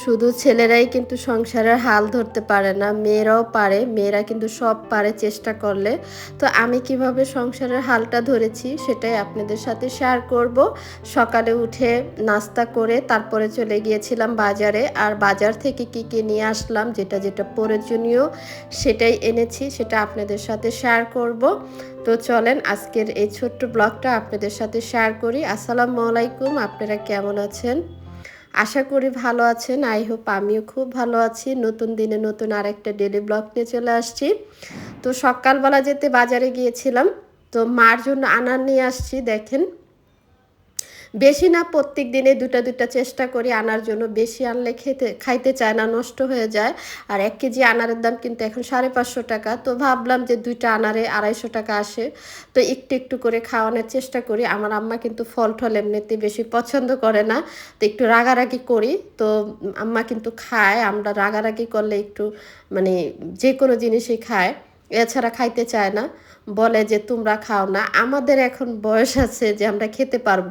শুধু ছেলেরাই কিন্তু সংসারের হাল ধরতে পারে না, মেয়েরাও পারে, মেয়েরা কিন্তু সব পারে চেষ্টা করলে। তো আমি কীভাবে সংসারের হালটা ধরেছি সেটাই আপনাদের সাথে শেয়ার করব। সকালে উঠে নাস্তা করে তারপরে চলে গিয়েছিলাম বাজারে আর বাজার থেকে কি কি নিয়ে আসলাম, যেটা যেটা প্রয়োজনীয় সেটাই এনেছি, সেটা আপনাদের সাথে শেয়ার করব। তো চলেন আজকের এই ছোট্ট ব্লগটা আপনাদের সাথে শেয়ার করি। আসসালামু আলাইকুম, আপনারা কেমন আছেন? আশা করি ভালো আছেন। আই হোপ আমিও খুব ভালো আছি। নতুন দিনে নতুন আরেকটা ডেলি ব্লগ নিয়ে চলে আসছি। তো সকালবেলা যেতে বাজারে গিয়েছিলাম। তো মার জন্য আনার নিয়ে আসছি, দেখেন। বেশি না, প্রত্যেক দিনে দুটা দুটা চেষ্টা করি আনার জন্য। বেশি আনলে খেতে, খাইতে চায় না, নষ্ট হয়ে যায়। আর এক কেজি আনারের দাম কিন্তু এখন সাড়ে পাঁচশো টাকা। তো ভাবলাম যে দুইটা আনারে আড়াইশো টাকা আসে। তো একটু একটু করে খাওয়ানোর চেষ্টা করি। আমার আম্মা কিন্তু ফল, টল এমনিতে বেশি পছন্দ করে না। তো একটু রাগারাগি করি। তো আম্মা কিন্তু খায়। আমরা রাগারাগি করলে একটু মানে যে কোনো জিনিসই খায়। এছাড়া খাইতে চায় না। বলে যে, তোমরা খাও না। আমাদের এখন বয়স আছে যে, আমরা খেতে পারব।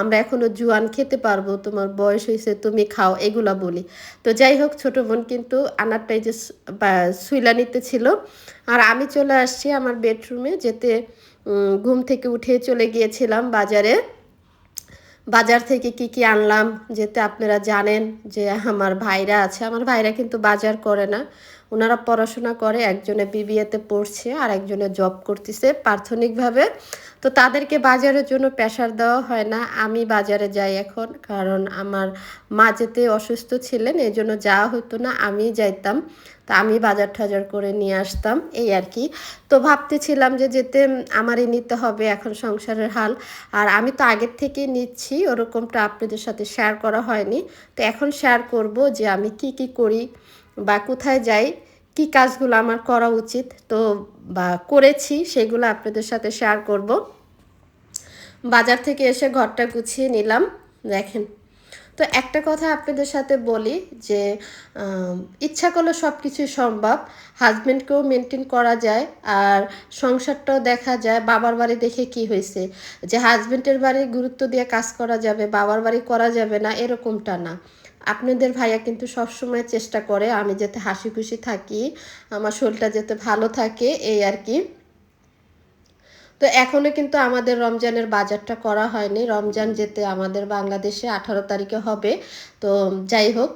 আমরা এখনও জুয়ান, খেতে পারব। তোমার বয়স হয়েছে তুমি খাও। এগুলা বলি। তো যাই হোক, ছোট বোন কিন্তু আনারটাই যে সুইলা নিতে ছিল। আর আমি চলে আসছি আমার বেডরুমে যেতে ঘুম থেকে উঠে চলে গিয়েছিলাম বাজারে। বাজার থেকে কি কি আনলাম, যেতে আপনারা জানেন যে, আমার ভাইরা আছে। আমার ভাইরা কিন্তু বাজার করে না। ওনারা পড়াশোনা করে, একজনে বিবিএতে পড়ছে আর একজনে জব করতেছে প্রাথমিকভাবে। তো তাদেরকে বাজারের জন্য প্রেশার দেওয়া হয় না। আমি বাজারে যাই এখন, কারণ আমার মা যেতে অসুস্থ ছিলেন এই জন্য যাওয়া হতো না আমি যাইতাম। তা আমি বাজার টাজার করে নিয়ে আসতাম, এই আর কি। তো ভাবতেছিলাম যে যেতে আমারই নিতে হবে, এখন সংসারের হাল। আর আমি তো আগের থেকেই নিচ্ছি, ওরকমটা আপনাদের সাথে শেয়ার করা হয়নি। তো এখন শেয়ার করব যে আমি কি কি করি। বা কোথায় যাই, কি কাজগুলো আমার করা উচিত, তো বা করেছি, সেগুলো আপনাদের সাথে শেয়ার করব। বাজার থেকে এসে ঘরটা গুছিয়ে নিলাম, দেখেন। তো একটা কথা আপনাদের সাথে বলি যে ইচ্ছা করলে সব কিছুই সম্ভব হাজব্যান্ডকেও মেনটেন করা যায়, আর সংসারটাও দেখা যায়, বাবার বাড়ি দেখে কি হয়েছে? যে হাজব্যান্ডের বাড়ি গুরুত্ব দিয়ে কাজ করা যাবে, বাবার বাড়ি করা যাবে না, এরকমটা না। আপনাদের ভাইয়া কিন্তু সবসময় চেষ্টা করে আমি যাতে হাসি খুশি থাকি, আমার শরীরটা যাতে ভালো থাকে, এই আর কি। তো এখনও কিন্তু আমাদের রমজানের বাজারটা করা হয়নি। রমজান যেতে আমাদের বাংলাদেশে আঠারো তারিখে হবে। তো যাই হোক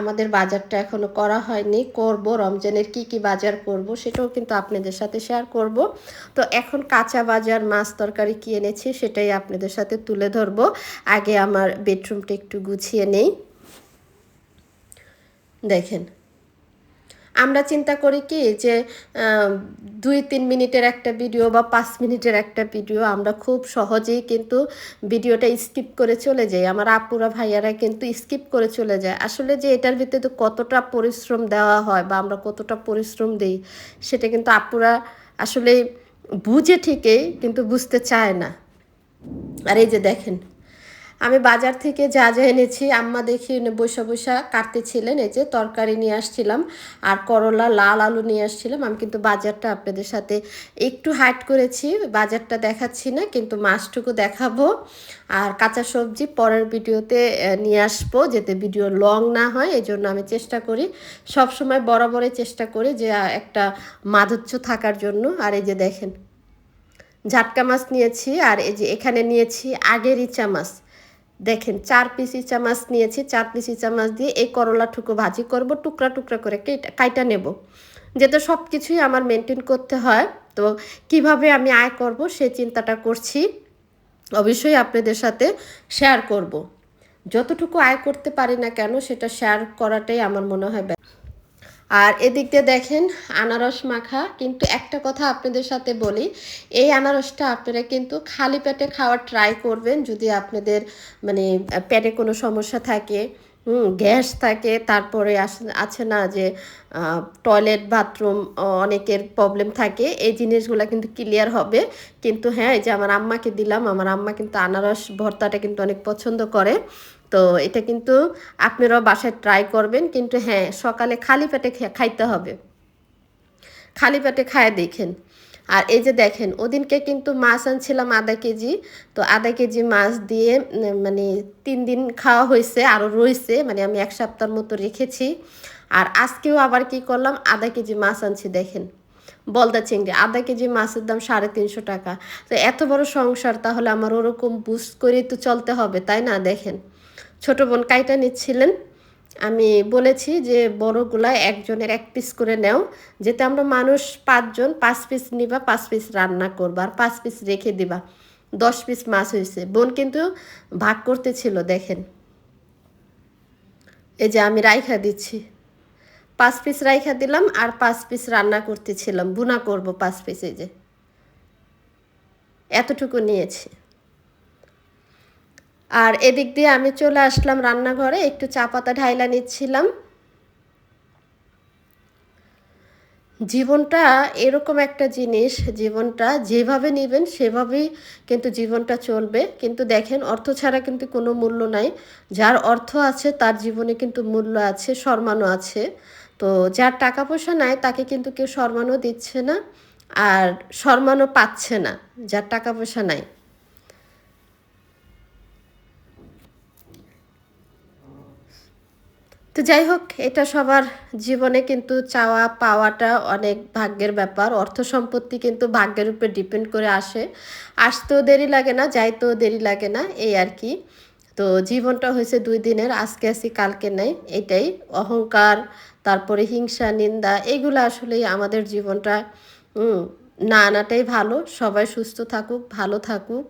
আমাদের বাজারটা এখনও করা হয়নি। করব, রমজানের কি কি বাজার করব সেটাও কিন্তু আপনাদের সাথে শেয়ার করব। তো এখন কাঁচা বাজার, মাছ তরকারি কি এনেছি সেটাই আপনাদের সাথে তুলে ধরবো। আগে আমার বেডরুমটা একটু গুছিয়ে নেই। দেখেন। আমরা চিন্তা করি কি যে দুই তিন মিনিটের একটা ভিডিও বা পাঁচ মিনিটের একটা ভিডিও আমরা খুব সহজেই কিন্তু ভিডিওটা স্কিপ করে চলে যাই। আমার আপুরা, ভাইয়ারা কিন্তু স্কিপ করে চলে যায়। আসলে যে এটার ভিতরে কতটা পরিশ্রম দেওয়া হয় বা আমরা কতটা পরিশ্রম দিই, সেটা কিন্তু আপুরা আসলে বুঝে ঠিকই কিন্তু বুঝতে চায় না। আর এই যে দেখেন আমি বাজার থেকে যা যা এনেছি, আম্মা দেখি বৈশা বৈশা কাটতেছিলেন, এই যে তরকারি নিয়ে আসছিলাম আর করলা, লাল আলু নিয়ে আসছিলাম। আমি কিন্তু বাজারটা আপনাদের সাথে একটু হাইট করেছি, বাজারটা দেখাচ্ছি না, কিন্তু মাছটুকু দেখাবো। আর কাঁচা সবজি পরের ভিডিওতে নিয়ে আসব, যাতে ভিডিও লং না হয়, এই জন্য আমি চেষ্টা করি সব সময় বরাবরই চেষ্টা করি যে একটা মাধুর্য থাকার জন্য। আর এই যে দেখেন, ঝাটকা মাছ নিয়েছি, আর এই যে এখানে নিয়েছি আগের ইচা মাছ। দেখেন, চার পিসি ইচা মাছ নিয়েছি, চার পিসি ইচা মাছ দিয়ে এই করলা ঠুকো ভাজি করব, টুকরা টুকরা করে কাইটা নেব। যেহেতু সব কিছুই আমার মেনটেন করতে হয়, তো কীভাবে আমি আয় করব সে চিন্তাটা করছি। অবশ্যই আপনাদের সাথে শেয়ার করব। যতটুকু আয় করতে পারি না কেন, সেটা শেয়ার করাটাই আমার মনে হয় আর এদিক দিয়ে দেখেন আনারস মাখা, কিন্তু একটা কথা আপনাদের সাথে বলি, এই আনারসটা আপনারা কিন্তু খালি পেটে খাওয়ার ট্রাই করবেন যদি আপনাদের মানে পেটে কোনো সমস্যা থাকে গ্যাস থাকে, তারপরে আছে না যে টয়লেট বাথরুম অনেকের প্রবলেম থাকে, এই জিনিসগুলো কিন্তু ক্লিয়ার হবে। কিন্তু হ্যাঁ এই যে আমার আম্মাকে দিলাম, আমার আম্মা কিন্তু আনারস ভর্তাটা কিন্তু অনেক পছন্দ করে। তো এটা কিন্তু আপনারাও বাসায় ট্রাই করবেন। কিন্তু হ্যাঁ সকালে খালি পেটে খাইতে হবে। খালি পেটে খায় দেখেন। আর এই যে দেখেন, ওদিনকে কিন্তু মাছ আনছিলাম আধা কেজি। তো আধা কেজি মাছ দিয়ে মানে তিন দিন খাওয়া হয়েছে আরও রয়েছে মানে আমি এক সপ্তাহের মতো রেখেছি। আর আজকেও আবার কি করলাম, আধা কেজি মাছ আনছি দেখেন। বলদা চিংড়ি, আধা কেজি মাছের দাম সাড়ে তিনশো টাকা। তো এত বড় সংসার, তাহলে আমার ওরকম বুস্ট করে তো চলতে হবে, তাই না? দেখেন। ছোট বোন কাইটা নিচ্ছিলেন। আমি বলেছি যে বড়গুলা একজনের এক পিস করে নেও। যেতে আমরা মানুষ পাঁচজন, পাঁচ পিস নিবা, পাঁচ পিস রান্না করবা আর পাঁচ পিস রেখে দিবা। দশ পিস মাছ হয়েছে বোন কিন্তু ভাগ করতেছিল, দেখেন। এই যে আমি রাইখা দিচ্ছি। পাঁচ পিস রাইখা দিলাম আর পাঁচ পিস রান্না করতেছিলাম। বুনা করব পাঁচ পিস এই যে। এতটুকু নিয়েছি। আর এদিক দিয়ে আমি চলে আসলাম রান্নাঘরে, একটু চা পাতা ঢাইলা নিচ্ছিলাম। জীবনটা এরকম একটা জিনিস, জীবনটা যেভাবে নেবেন সেভাবেই কিন্তু জীবনটা চলবে। কিন্তু দেখেন, অর্থ ছাড়া কিন্তু কোনো মূল্য নাই। যার অর্থ আছে, তার জীবনে কিন্তু মূল্য আছে সম্মানও আছে। তো যার টাকা পয়সা নাই, তাকে কিন্তু কেউ সম্মানও দিচ্ছে না, আর সম্মানও পাচ্ছে না, যার টাকা পয়সা নাই। তো যাই হোক এটা সবার জীবনে কিন্তু চাওয়া পাওয়াটা অনেক ভাগ্যের ব্যাপার। অর্থ সম্পত্তি কিন্তু ভাগ্যের উপর ডিপেন্ড করে আসে। আসতেও দেরি লাগে না, যাইতেও দেরি লাগে না, এই আর কি। তো জীবনটা হয়েছে দুই দিনের, আজকে আসি কালকে নেই, এটাই। অহংকার, তারপরে হিংসা, নিন্দা, এগুলো আসলেই আমাদের জীবনটা না আনাটাই ভালো। সবাই সুস্থ থাকুক, ভালো থাকুক,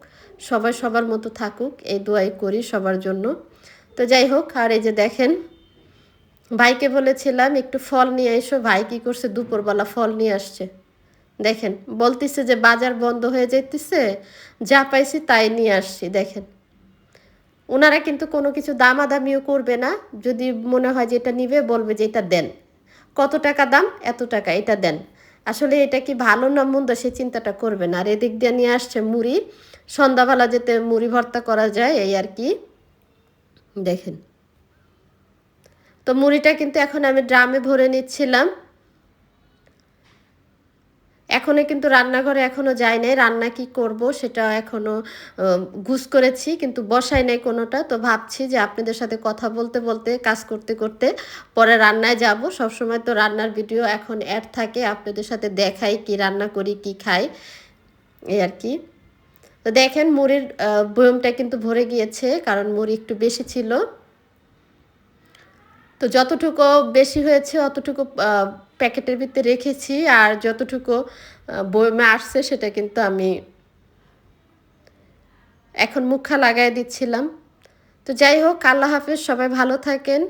সবাই সবার মতো থাকুক, এই দোয়াই করি সবার জন্য। তো যাই হোক আর এই যে দেখেন ভাইকে বলেছিলাম, একটু ফল নিয়ে এসো, ভাই কি করছে? দুপুরবেলা ফল নিয়ে আসছে। দেখেন, বলতেছে যে বাজার বন্ধ হয়ে যেতেছে যা পাইছি তাই নিয়ে আসছি, দেখেন। ওনারা কিন্তু কোনো কিছু দামাদামিও করবে না, যদি মনে হয় যে এটা নিবে, বলবে যে এটা দেন। কত টাকা দাম? এত টাকা, এটা দেন। আসলে এটা কি ভালো না মন্দ, সে চিন্তাটা করবে না। আর এদিক দিয়ে নিয়ে আসছে মুড়ি। সন্ধ্যাবেলা যেতে মুড়ি ভর্তা করা যায়, এই আর কি। দেখেন। তো মুড়িটা কিন্তু এখন আমি ড্রামে ভরে নিচ্ছিলাম। এখনও কিন্তু রান্নাঘরে এখনও যাই নাই, রান্না কি করব সেটা এখনও গুছ করেছি কিন্তু বসাই নাই কোনোটা। তো ভাবছি যে আপনাদের সাথে কথা বলতে বলতে, কাজ করতে করতে পরে রান্নায় যাব। সবসময় তো রান্নার ভিডিও এখন অ্যাড থাকে, আপনাদের সাথে দেখাই কি রান্না করি, কি খাই, এই আর কি। তো দেখেন মুড়ির বয়মটা কিন্তু ভরে গিয়েছে, কারণ মুড়ি একটু বেশি ছিল। তো যতটুকু বেশি হয়েছে, অতটুকু প্যাকেটের ভিতরে রেখেছি। আর যতটুকু বইমে আসছে, সেটা কিন্তু আমি এখন মুখা লাগাই দিচ্ছিলাম। তো যাই হোক, আল্লাহ হাফেজ, সবাই ভালো থাকেন।